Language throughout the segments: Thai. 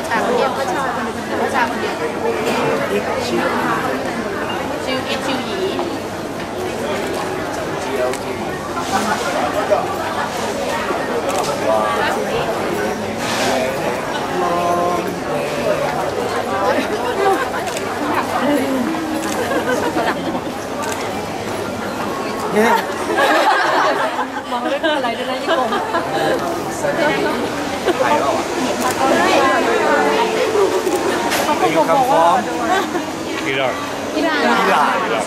ประชาคนเดียวประชาคนเดียวประชาคนเดียว ชื่อ ชื่ออิชื่อหยี เจียวที่เนี่ย มองเรื่องอะไรด้วยนะยี่กง ถ่ายแล้วอ่ะอยู่ คำฟ้องกีฬาที่ร้านกีฬากีฬา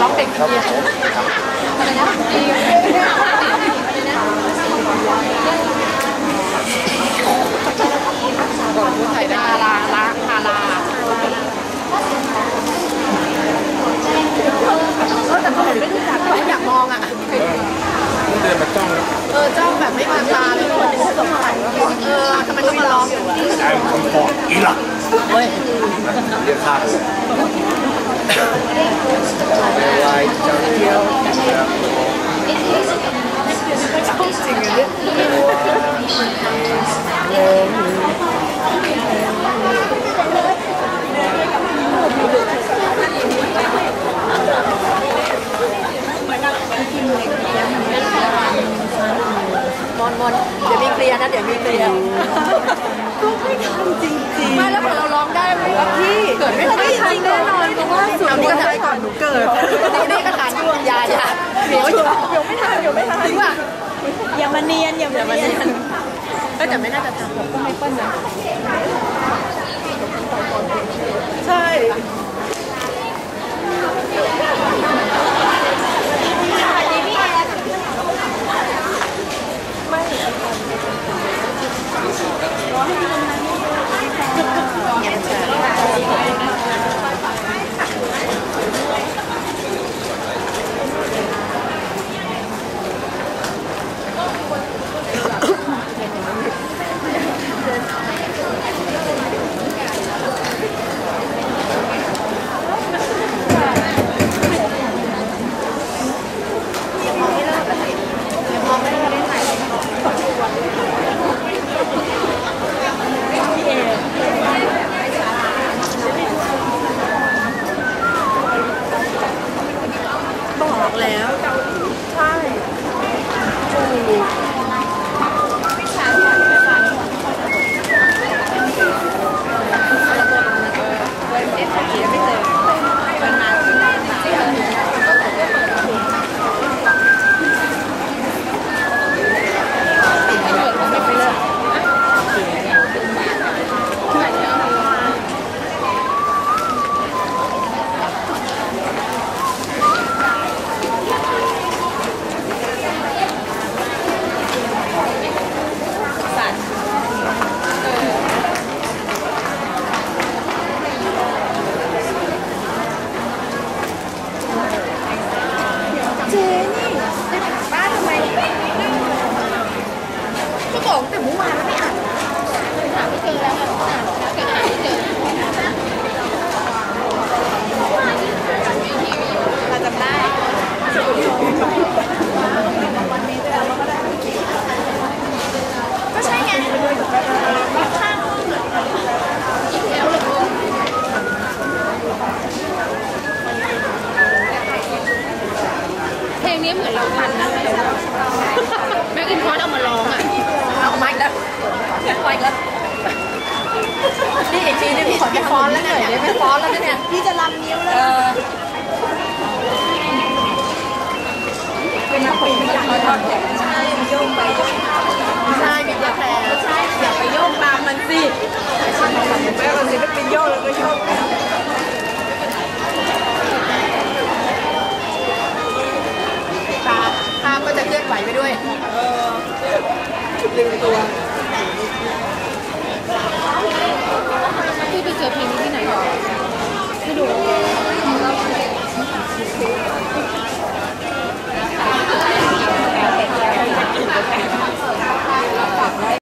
ร้องเพลงคนเดียว I'm from Iraq. You're hot. เดี๋ยวมีเคลียร์นะเดี๋ยวมีเคลียร์ก็ไม่ทันจริงจริงไม่แล้วพอเราร้องได้ไหมว่าพี่เกิดไม่ทันจริงแน่นอนเพราะว่าสุดนี้ก็ทันก่อนหนูเกิดนี่นี่ก็ทันยายาเดี๋ยวเดี๋ยวไม่ทันเดี๋ยวไม่ทันจริงป่ะอย่ามาเนียนอย่าเดี๋ยวมามันเนียนก็แต่ไม่น่าจะทันก็ไม่เปิ้ลนะ ごめんなさい。 แล้ว ใช่ถูกเจนี่ไปหาบ้านทำไมก็บอกแต่เมื่อวานแล้วไม่อ่านหาไม่เจอแล้วอะอ่านแล้วก็หาไม่เจอเราจำได้ก็ใช่ไงข้างห้องอะอีกแล้วเหรอ เพลงนี้เหมือนเราทันนะแม่กินคอนเอามาร้องอะ เอาไม้แล้วไม้แล้ว นี่อีกทีนี่พี่ขอไป ฟ้อนแล้วเนี่ยเดี๋ยวไปฟ้อนแล้วเนี่ยพี่จะลำนิ้วแล้วเออเป็นนักปีนจากคอนแขนใช่โยกไปโยกมาใช่มีตัวแพรใช่อย่าไปโยกตามมันสิแม่มันศิลปินโยกแล้วก็โยกตาตาก็จะเคลื่อนไหวไปด้วยลืมตัวเ这个配尼丁奶